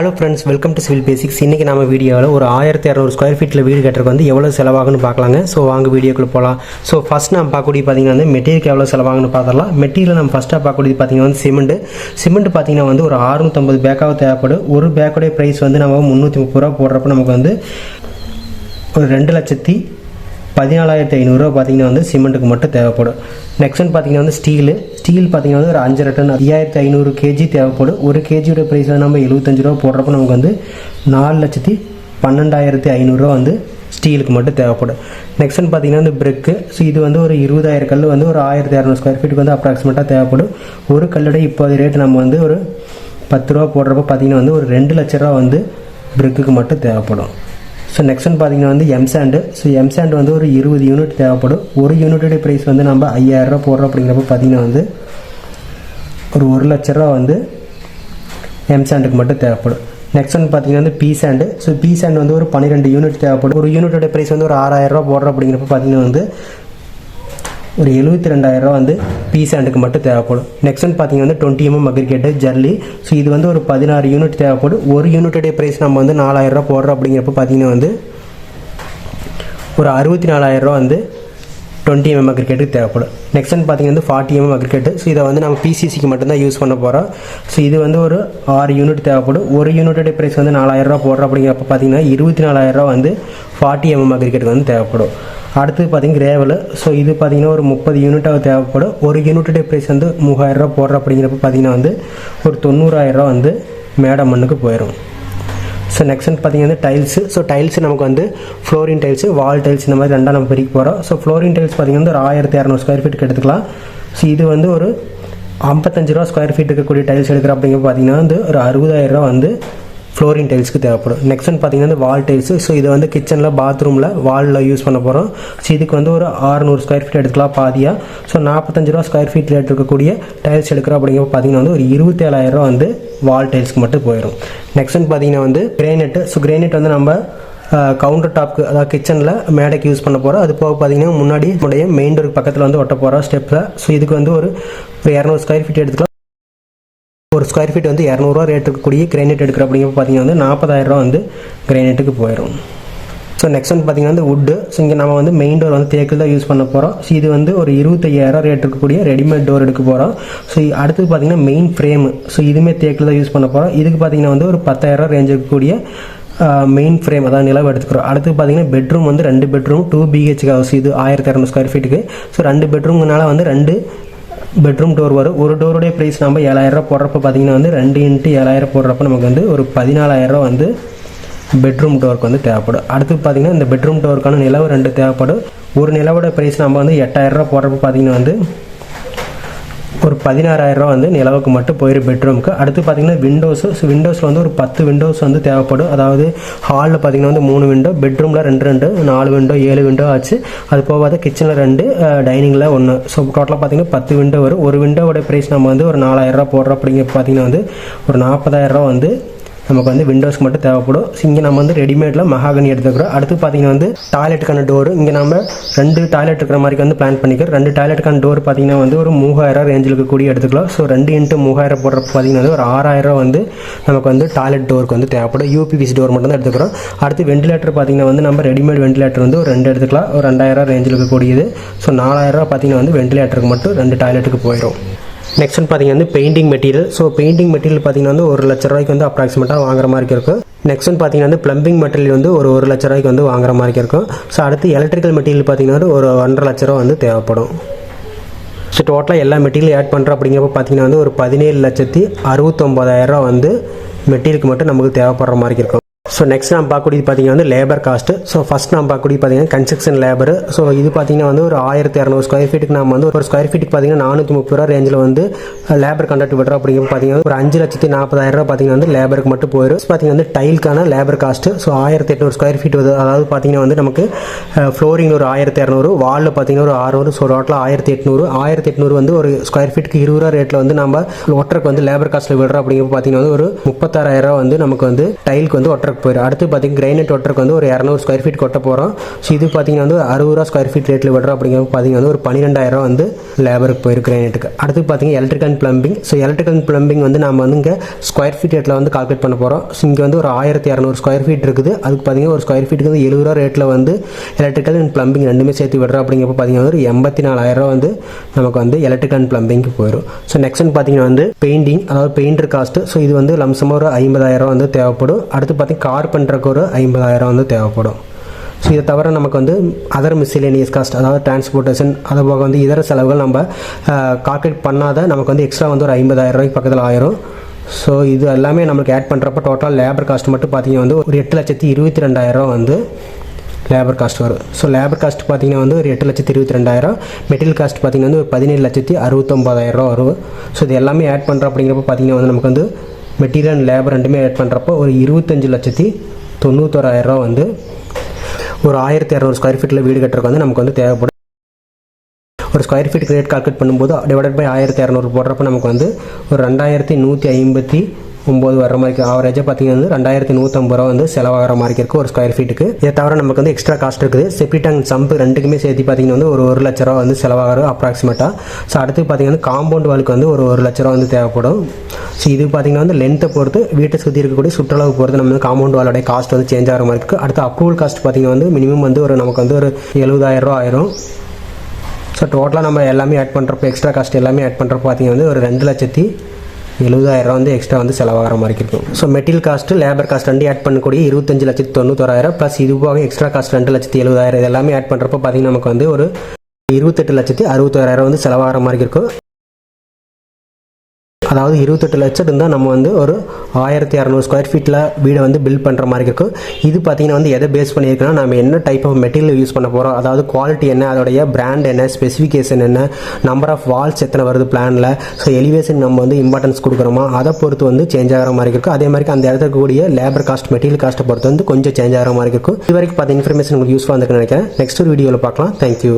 Hello friends welcome to civil basics இன்றைக்கி நம்ம வீடியோவில் ஒரு ஆயிரத்தி இரநூறு ஸ்கொயர் ஃபீட்டில் வீடு கட்டுறதுக்கு வந்து எவ்வளோ செலவாகுன்னு பார்க்கலாங்க. ஸோ வாங்க வீடியோக்குள்ளே போகலாம் ஸோ ஃபஸ்ட் நம்ம பார்க்கக்கூடிய பார்த்தீங்கன்னா வந்து மெட்டீரியல் எவ்வளோ செலவாகுன்னு பார்த்துடலாம். மெட்டீரியல் நம்ம ஃபஸ்ட்டாக பார்க்கக்கூடியது பார்த்தீங்கன்னா வந்து சிமெண்ட் சிமெண்ட் பார்த்தீங்கன்னா வந்து ஒரு அறுநூற்றம்பது பேக்காக தேவைப்படும். ஒரு பேக்கோடைய ப்ரைஸ் வந்து நம்ம முந்நூற்றி முப்பது ரூபா போடுறப்ப நமக்கு வந்து ஒரு ரெண்டு லட்சத்தி பதினாலாயிரத்தி ஐநூறுரூவா பார்த்தீங்கன்னா வந்து சிமெண்ட்டுக்கு மட்டும் தேவைப்படும். நெக்ஸ்ட் வந்து பார்த்தீங்கன்னா வந்து ஸ்டீலு ஸ்டீல் பார்த்தீங்கன்னா வந்து ஒரு அஞ்சரை டன் ஐயாயிரத்தி ஐநூறு கேஜி தேவைப்படும். ஒரு கேஜியோட ப்ரைஸ் வந்து நம்ம எழுபத்தஞ்சு ரூபா போடுறப்ப நமக்கு வந்து நாலு லட்சத்தி பன்னெண்டாயிரத்தி ஐநூறுரூவா வந்து ஸ்டீலுக்கு மட்டும் தேவைப்படும். நெக்ஸ்ட் வந்து பார்த்தீங்கன்னா வந்து பிரிக்கு ஸோ இது வந்து ஒரு இருபதாயிரம் கல் வந்து ஒரு ஆயிரத்தி இரநூறு ஸ்கொயர் ஃபீட்டுக்கு வந்து அப்ராக்சிமேட்டாக தேவைப்படும். ஒரு கல்லோட இப்போது ரேட் நம்ம வந்து ஒரு பத்து ரூபா போடுறப்ப பார்த்தீங்கன்னா வந்து ஒரு ரெண்டு லட்ச ரூபா வந்து பிரிக்குக்கு மட்டும் தேவைப்படும். ஸோ நெக்ஸ்ட் வந்து பார்த்தீங்கன்னா வந்து எம்சாண்டு ஸோ எம்சாண்டு வந்து ஒரு இருபது யூனிட் தேவைப்படும். ஒரு யூனிட்டுடைய ப்ரைஸ் வந்து நம்ம ஐயாயிரரூபா போடுறோம் அப்படிங்கிறப்ப பார்த்தீங்கன்னா வந்து ஒரு ஒரு லட்ச ரூபா வந்து எம்சாண்டுக்கு மட்டும் தேவைப்படும். நெக்ஸ்ட் வந்து பார்த்தீங்கன்னா வந்து P sand so P sand வந்து ஒரு பன்னிரெண்டு யூனிட் தேவைப்படும். ஒரு யூனிட்டோட ப்ரைஸ் வந்து ஒரு ஆறாயிரரூபா போடுறோம் அப்படிங்கிறப்ப பார்த்தீங்கன்னா வந்து ஒரு எழுபத்தி ரெண்டாயிரரூவா வந்து பி சாண்டுக்கு மட்டும் தேவைப்படும். நெக்ஸ்ட் வந்து பார்த்தீங்கன்னா வந்து டுவெண்ட்டி எம்எம் அக்ரிகேட்டு ஜர்லி ஸோ இது வந்து ஒரு பதினாறு யூனிட் தேவைப்படும். ஒரு யூனிட்டுடைய ப்ரைஸ் நம்ம வந்து நாலாயிரரூவா போடுறோம் அப்படிங்கிறப்ப பார்த்தீங்கன்னா வந்து ஒரு அறுபத்தி நாலாயிரரூவா வந்து டுவெண்ட்டி எம்எம் அக்ரிகேட்டுக்கு தேவைப்படும். நெக்ஸ்ட் வந்து பார்த்தீங்கன்னா ஃபார்ட்டி எம்எம் அக்ரிகேட்டு ஸோ இதை வந்து நம்ம பிசிசிக்கு மட்டும்தான் யூஸ் பண்ண போகிறோம் ஸோ இது வந்து ஒரு ஆறு யூனிட் தேவைப்படும். ஒரு யூனிட்டோட ப்ரைஸ் வந்து நாலாயிரரூவா போடுறோம் அப்படிங்கிறப்ப பார்த்தீங்கன்னா இருபத்தி நாலாயிரரூவா வந்து ஃபார்ட்டி எம்எம் அக்ரிகேட்டுக்கு வந்து தேவைப்படும். அடுத்து பார்த்தீங்கன்னா கிரேவலு ஸோ இது பார்த்தீங்கன்னா ஒரு முப்பது யூனிட்டாக தேவைப்படும். ஒரு யூனிட்டோட ப்ரைஸ் வந்து மூவாயிரரூவா போடுறோம் அப்படிங்கிறப்ப பார்த்தீங்கன்னா வந்து ஒரு தொண்ணூறாயிரரூவா வந்து மேடம் மண்ணுக்கு போயிடும் ஸோ நெக்ஸ்ட் வந்து பார்த்தீங்கன்னா டைல்ஸு ஸோ டைல்ஸ் நமக்கு வந்து ஃப்ளோரின் டைல்ஸு வால் டைல்ஸ் இந்த மாதிரி ரெண்டாக நம்ம பிரிக்க போகிறோம் ஸோ ஃப்ளோரின் டைல்ஸ் பார்த்தீங்கன்னா ஒரு ஆயிரத்தி இரநூறு ஸ்கொயர் ஃபீட்டுக்கு எடுத்துக்கலாம். ஸோ இது வந்து ஒரு ஐம்பத்தஞ்சு ரூபா ஸ்கொயர் ஃபீட் இருக்கக்கூடிய டைல்ஸ் எடுக்கிற அப்படிங்க பார்த்தீங்கன்னா வந்து ஒரு அறுபதாயிரம் ரூபா வந்து ஃப்ளோரின் டைல்ஸ்க்கு தேவைப்படும். நெக்ஸ்ட் வந்து பார்த்தீங்கன்னா வந்து வால் டைல்ஸு ஸோ இது வந்து கிச்சனில் பாத்ரூமில் வாலில் யூஸ் பண்ண போகிறோம் ஸோ இதுக்கு வந்து ஒரு ஆறுநூறு ஸ்கொயர் ஃபீட் எடுத்துக்கலாம் பாதியாக ஸோ நாற்பத்தஞ்சு ரூபா ஸ்கொயர் ஃபீட்டில் ரேட் இருக்கக்கூடிய டைல்ஸ் எடுக்கிறோம் அப்படிங்கிறப்ப பார்த்தீங்கன்னா வந்து ஒரு இருபத்தேழாயிரம் வந்து வால் டைல்ஸ்க்கு மட்டும் போயிடும் நெக்ஸ்ட் வந்து பார்த்தீங்கன்னா வந்து கிரேனெட்டு ஸோ கிரேனெட் வந்து நம்ம கவுண்டர் டாப்க்கு அதாவது கிச்சனில் மேடைக்கு யூஸ் பண்ண போகிறோம் அது போக பார்த்தீங்கன்னா முன்னாடி நம்முடைய மெயின் டோருக்கு பக்கத்தில் வந்து ஒட்ட போகிறோம் ஸ்டெப்பில் ஸோ இதுக்கு வந்து ஒரு ஒரு இரநூறு ஸ்கொயர் ஃபீட் எடுத்துக்கலாம். ஒரு ஸ்கொயர் ஃபீட் வந்து இரநூறுவா ரேட் இருக்கக்கூடிய கிரேனைட் எடுக்கிற அப்படிங்கிறது பார்த்தீங்கன்னா வந்து நாற்பதாயிரரூவா வந்து கிரைனேட்டுக்கு போயிடும் ஸோ நெக்ஸ்ட் வந்து பார்த்தீங்கன்னா வந்து வுட்டு ஸோ இங்கே நம்ம வந்து மெயின் டோர் வந்து தேக்கில் தான் யூஸ் பண்ண போகிறோம் ஸோ இது வந்து ஒரு இருபத்தையாயிரம் ரேட் இருக்கக்கூடிய ரெடிமேட் டோர் எடுக்க போகிறோம் ஸோ அடுத்து பார்த்தீங்கன்னா மெயின் ஃப்ரேம் ஸோ இதுவுமே தேக்கில் தான் யூஸ் பண்ண போகிறோம் இதுக்கு பார்த்தீங்கன்னா வந்து ஒரு பத்தாயிரம் ரேஞ்ச் இருக்கக்கூடிய மெயின் ஃப்ரேம் அதான் நிலவு எடுத்துக்கிறோம். அடுத்து பார்த்தீங்கன்னா பெட்ரூம் வந்து ரெண்டு பெட்ரூம் டூ பிஹெச் ஹவுஸ் இது ஆயிரத்தி இரநூறு ஸ்கொயர் ஃபீட்டுக்கு ஸோ ரெண்டு பெட்ரூம்னால வந்து ரெண்டு பெட்ரூம் டோர் வரும். ஒரு டோருடைய ப்ரைஸ் நம்ம ஏழாயிரரூவா போடுறப்ப பார்த்தீங்கன்னா வந்து ரெண்டு இன்ட்டு ஏழாயிரம் போடுறப்ப நமக்கு வந்து ஒரு பதினாலாயிரரூவா வந்து பெட்ரூம் டோருக்கு வந்து தேவைப்படும். அடுத்து பார்த்தீங்கன்னா இந்த பெட்ரூம் டோருக்கான நிலவு ரெண்டு தேவைப்படும். ஒரு நிலவோட ப்ரைஸ் நம்ம வந்து எட்டாயிரரூவா போடுறப்ப பார்த்தீங்கன்னா வந்து ஒரு பதினாறாயிரரூவா வந்து நிலவுக்கு மட்டும் போயிடும் பெட்ரூமுக்கு அடுத்து பார்த்தீங்கன்னா விண்டோஸு ஸோ விண்டோஸில் வந்து ஒரு பத்து விண்டோஸ் வந்து தேவைப்படும். அதாவது ஹாலில் பார்த்தீங்கன்னா வந்து மூணு விண்டோ பெட்ரூமில் ரெண்டு ரெண்டு நாலு விண்டோ ஏழு விண்டோ ஆச்சு. அது போகாத கிச்சனில் ரெண்டு டைனிங்கில் ஒன்று ஸோ டோட்டலாக பார்த்தீங்கன்னா பத்து விண்டோ வரும். ஒரு விண்டோவோட ப்ரைஸ் நம்ம வந்து ஒரு நாலாயிரரூவா போடுறோம் அப்படிங்கிற பார்த்தீங்கன்னா வந்து ஒரு நாற்பதாயிரரூவா வந்து நமக்கு வந்து விண்டோஸ்க்கு மட்டும் தேவைப்படும். ஸோ இங்கே நம்ம வந்து ரெடிமேடில் மகாகனி எடுத்துக்கிறோம். அடுத்து பார்த்தீங்கன்னா வந்து டாய்லெட்டுக்கான டோர் இங்கே நம்ம ரெண்டு டாய்லெட் இருக்கிற மாதிரி வந்து பிளான் பண்ணிக்கிறோம். ரெண்டு டாய்லெட்டுக்கான டோர் பார்த்தீங்கன்னா வந்து ஒரு மூவாயிரம் ரேஞ்சில் இருக்கக்கூடிய எடுத்துக்கலாம். ஸோ ரெண்டு இன்ட்டு மூவாயிரம் போடுறப்ப பார்த்தீங்கன்னா வந்து ஒரு ஆறாயிரம் வந்து நமக்கு வந்து டாய்லெட் டோருக்கு வந்து தேவைப்படும். யூபிபிசி டோர் மட்டும் தான் எடுத்துக்கிறோம். அடுத்து வெண்டிலேட்டர் பார்த்தீங்கன்னா வந்து நம்ம ரெடிமேட் வெண்டிலேட்டர் வந்து ஒரு ரெண்டு எடுத்துக்கலாம். ஒரு ரெண்டாயிரம் ரேஞ்சில் இருக்கக்கூடியது. ஸோ நாலாயிரம் பார்த்தீங்கன்னா வந்து வெண்டிலேட்டருக்கு மட்டும் ரெண்டு டாய்லெட்டுக்கு போயிடும். நெக்ஸ்ட் வந்து பார்த்தீங்கன்னா வந்து painting material so painting material பார்த்தீங்கன்னா வந்து ஒரு லட்ச ரூபாய்க்கு வந்து அப்ராக்சிமேட்டாக வாங்குற மாதிரி இருக்கும் நெக்ஸ்ட் வந்து பார்த்தீங்கன்னா வந்து ப்ளம்பிங் மெட்டீரியல் வந்து ஒரு ஒரு லட்ச ரூபாய்க்கு வந்து வாங்குற மாதிரி இருக்கும் ஸோ அடுத்து எலக்ட்ரிக்கல் மெட்டீரியல் பார்த்தீங்கன்னா ஒரு ஒன்றரை லட்ச ரூபா வந்து தேவைப்படும். ஸோ டோட்டலாக எல்லா மெட்டீரியல் ஆட் பண்ணுறோம் அப்படிங்கிறப்ப பார்த்தீங்கன்னா வந்து ஒரு பதினேழு லட்சத்தி அறுபத்தொம்பதாயிரம் வந்து மெட்டீரியலுக்கு மட்டும் நமக்கு தேவைப்படுற மாதிரி இருக்கும் ஸோ நெக்ஸ்ட் நம்ம பார்க்கக்கூடியது பார்த்தீங்கன்னா வந்து லேபர் காஸ்ட்டு ஸோ ஃபஸ்ட் நம்ம பார்க்கக்கூடியது பார்த்தீங்கன்னா கன்ஸ்ட்ரக்ஷன் லேபர் ஸோ இது பார்த்தீங்கன்னா வந்து ஒரு ஆயிரத்தி இரநூறு ஸ்கொயர் ஃபீட்டுக்கு நம்ம வந்து ஒரு ஸ்கொயர் ஃபீட்டுக்கு பார்த்தீங்கன்னா நானூற்றி முப்பது ரூபா ரேஞ்சில் வந்து லேபர் கண்டக்ட் விடுறோம் அப்படிங்கிற பார்த்தீங்கன்னா ஒரு அஞ்சு லட்சத்தி நாற்பதாயிரம் ரூபா பார்த்தீங்கன்னா வந்து லேபருக்கு மட்டும் போயிடும் பார்த்தீங்கன்னா வந்து டைலுக்கான லேபர் காஸ்ட்டு ஸோ ஆயிரத்தி எட்நூறு ஸ்கொயர் ஃபீட் வருது அதாவது பார்த்தீங்கன்னா வந்து நமக்கு ஃப்ளோரிங் ஒரு ஆயிரத்தி இரநூறு வாலில் பார்த்தீங்கன்னா ஒரு ஆறுநூறு ஸோ டோட்டலாக ஆயிரத்தி எட்நூறு. ஆயிரத்தி எட்நூறு வந்து ஒரு ஸ்கொயர் ஃபீட்டுக்கு இருபது ரூபா ரேட்டில் வந்து நம்ம ஒட்டருக்கு வந்து லேபர் காஸ்ட்டில் விடுறோம் அப்படிங்கிற பார்த்தீங்கன்னா வந்து ஒரு முப்பத்தாறாயிரம் ரூபா வந்து நமக்கு வந்து டைலுக்கு வந்து ஒட்டருக்கு போயிடும் அடுத்து பார்த்தீங்கன்னா கிரைனட் ஒட்டருக்கு வந்து ஒரு இரநூறு ஸ்கொயர் ஃபீட் கொட்ட போகிறோம் ஸோ இது பார்த்தீங்கன்னா வந்து அறுபது ரூபா ஸ்கொயர் ஃபீட் ரேட்டில் விடுறோம் அப்படிங்கிறது பார்த்தீங்கன்னா வந்து ஒரு பன்னிரெண்டாயிரம் வந்து லேபருக்கு போயிருக்கு கிரைனட்டுக்கு அடுத்து பார்த்தீங்கன்னா electric and plumbing so electric and plumbing வந்து நம்ம வந்து இங்கே ஸ்கொயர் ஃபீட் ரேட்டில் வந்து கால்குலேட் பண்ண போகிறோம் ஸோ இங்கே வந்து ஒரு ஆயிரத்தி இரநூறு ஸ்கொயர் ஃபீட் இருக்குது. அதுக்கு பார்த்தீங்கன்னா ஒரு ஸ்கொயர் ஃபீட்டுக்கு வந்து எழுபது ரூபா ரேட்டில் வந்து எலக்ட்ரிக்கல் அண்ட் பிளம்பிங் ரெண்டுமே சேர்த்து விடுறோம் அப்படிங்கிறப்ப பார்த்தீங்கன்னா ஒரு எண்பத்தி நாலாயிரம் வந்து நமக்கு வந்து எலக்ட்ரிக் அண்ட் பிளம்பிங்க்கு போயிடும் ஸோ நெக்ஸ்ட் வந்து பார்த்தீங்கன்னா வந்து பெயிண்டிங் அதாவது பெயிண்டர் காஸ்ட்டு ஸோ இது வந்து லம்சமாக ஒரு ஐம்பதாயிரம் வந்து தேவைப்படும். அடுத்து பார்த்தீங்கன்னா கார்பெண்டருக்கு ஒரு ஐம்பதாயிரம் வந்து தேவைப்படும். ஸோ இதை தவிர நமக்கு வந்து அதர் மிஸ்சிலேனியஸ் காஸ்ட் அதாவது டிரான்ஸ்போர்ட்டேஷன் அது போக வந்து இதர செலவுகள் நம்ம கால்குலேட் பண்ணாத நமக்கு வந்து எக்ஸ்ட்ரா வந்து ஒரு ஐம்பதாயிரம் ரூபாய்க்கு பக்கத்தில் ஆயிரும். ஸோ இது எல்லாமே நமக்கு ஆட் பண்ணுறப்ப டோட்டல் லேபர் காஸ்ட் மட்டும் பார்த்தீங்கன்னா வந்து ஒரு எட்டு லட்சத்தி இருபத்தி ரெண்டாயிரம் வந்து லேபர் காஸ்ட் வரும். ஸோ லேபர் காஸ்ட் பார்த்தீங்கன்னா வந்து ஒரு எட்டு லட்சத்தி இருபத்தி ரெண்டாயிரம் மெட்டீரியல் காஸ்ட் பார்த்தீங்கன்னா வந்து ஒரு பதினேழு லட்சத்தி அறுபத்தொம்பதாயிரம் வரும். ஸோ இது எல்லாமே ஆட் பண்ணுறோம் அப்படிங்கிறப்ப பார்த்தீங்கன்னா வந்து நமக்கு வந்து மெட்டீரியல் அண்ட் லேபர் ரெண்டுமே ஆட் பண்ணுறப்போ ஒரு இருபத்தஞ்சு லட்சத்தி தொண்ணூத்தோராயிரரூவா வந்து ஒரு ஆயிரத்தி இரநூறு ஸ்கொயர் ஃபீட்டில் வீடு கட்டுறதுக்கு வந்து நமக்கு வந்து தேவைப்படும். ஒரு ஸ்கொயர் ஃபீட் ரேட் கால்குலேட் பண்ணும்போது டிவைடட் பை ஆயிரத்தி இரநூறு போடுறப்ப நமக்கு வந்து ஒரு ரெண்டாயிரத்தி நூற்றி ஐம்பத்தி ஒம்பது வர மாதிரி ஆவரேஜாக பார்த்தீங்கன்னா வந்து ரெண்டாயிரத்தி நூற்றம்பது ரூபா வந்து செலவாகிற மாதிரி இருக்குது ஒரு ஸ்கொயர் ஃபீட்டுக்கு இதை தவிர நமக்கு வந்து எக்ஸ்ட்ரா காஸ்ட் இருக்குது. செப்டி டேங்க் சம்பு ரெண்டுக்குமே சேர்த்து பார்த்தீங்கன்னா வந்து ஒரு ஒரு லட்ச ரூபா வந்து செலவாகிற அப்ராக்சிமேட்டாக ஸோ அடுத்து பார்த்தீங்கன்னா காம்பவுண்ட் வாலுக்கு வந்து ஒரு ஒரு லட்ச ரூபா வந்து தேவைப்படும். ஸோ இது பார்த்தீங்கன்னா வந்து லென்த்தை பொறுத்து வீட்டை சுற்றி இருக்கக்கூடிய சுற்றுலாவை பொறுத்து நம்ம வந்து காம்பவுண்ட் வாலோடைய காஸ்ட் வந்து சேஞ்ச் ஆகிற மாதிரி இருக்குது அடுத்து அப்ரூவல் காஸ்ட் பார்த்தீங்கன்னா வந்து மினிமம் வந்து ஒரு நமக்கு வந்து ஒரு எழுபதாயிரம் ரூபா ஆயிரும். ஸோ டோட்டலாக நம்ம எல்லாமே ஆட் பண்ணுறப்போ எக்ஸ்ட்ரா காஸ்ட் எல்லாமே ஆட் பண்ணுறப்போ பார்த்தீங்கன்னா வந்து ஒரு ரெண்டு லட்சத்தி எழுபதாயிரம் வந்து எக்ஸ்ட்ரா வந்து செலவாகிற மாதிரி இருக்கும் so material cost labour cost ரெண்டு ஆட் பண்ணக்கூடிய இருபத்தஞ்சு லட்சத்து தொண்ணூத்தோராயிரம் ப்ளஸ் இது போக எக்ஸ்ட்ரா காஸ்ட் ரெண்டு லட்சத்தி எழுபதாயிரம் இது எல்லாமே ஆட் பண்ணுறப்போ பார்த்தீங்கன்னா நமக்கு வந்து ஒரு இருபத்தெட்டு லட்சத்து அறுபத்தோராயிரம் வந்து செலவாகிற மாதிரி இருக்கும் அதாவது இருபத்தெட்டு லட்சம் இருந்தால் நம்ம வந்து ஒரு ஆயிரத்தி இரநூறு ஸ்கொயர் ஃபீட்டில் வீடை வந்து பில்ட் பண்ணுற மாதிரி இருக்கும் இது பார்த்தீங்கன்னா வந்து எதை பேஸ் பண்ணியிருக்குன்னா நம்ம என்ன டைப் ஆஃப் மெட்டீரியல் யூஸ் பண்ண போகிறோம் அதாவது குவாலிட்டி என்ன அதோடைய பிராண்ட் என்ன ஸ்பெசிஃபிகேஷன் என்ன நம்பர் ஆஃப் வால்ஸ் எத்தனை வருது பிளானில் ஸோ எலிவேஷன் நம்ம வந்து இம்பார்ட்டன்ஸ் கொடுக்குறோமா அதை பொறுத்து வந்து சேஞ்ச் ஆகிற மாதிரி இருக்கும் அதே மாதிரி அந்த இடத்துல கூடிய லேபர் காஸ்ட் மெட்டீரியல் காஸ்ட்டை பொறுத்து வந்து கொஞ்சம் சேஞ்ச் ஆகிற மாதிரி இருக்கும் இது வரைக்கும் பார்த்த இன்ஃபர்மேஷன் உங்களுக்கு யூஸ்ஃபுல்லாக இருக்குன்னு நினைக்கிறேன். நெக்ஸ்ட் ஒரு வீடியோவில் பார்க்கலாம். தேங்க்யூ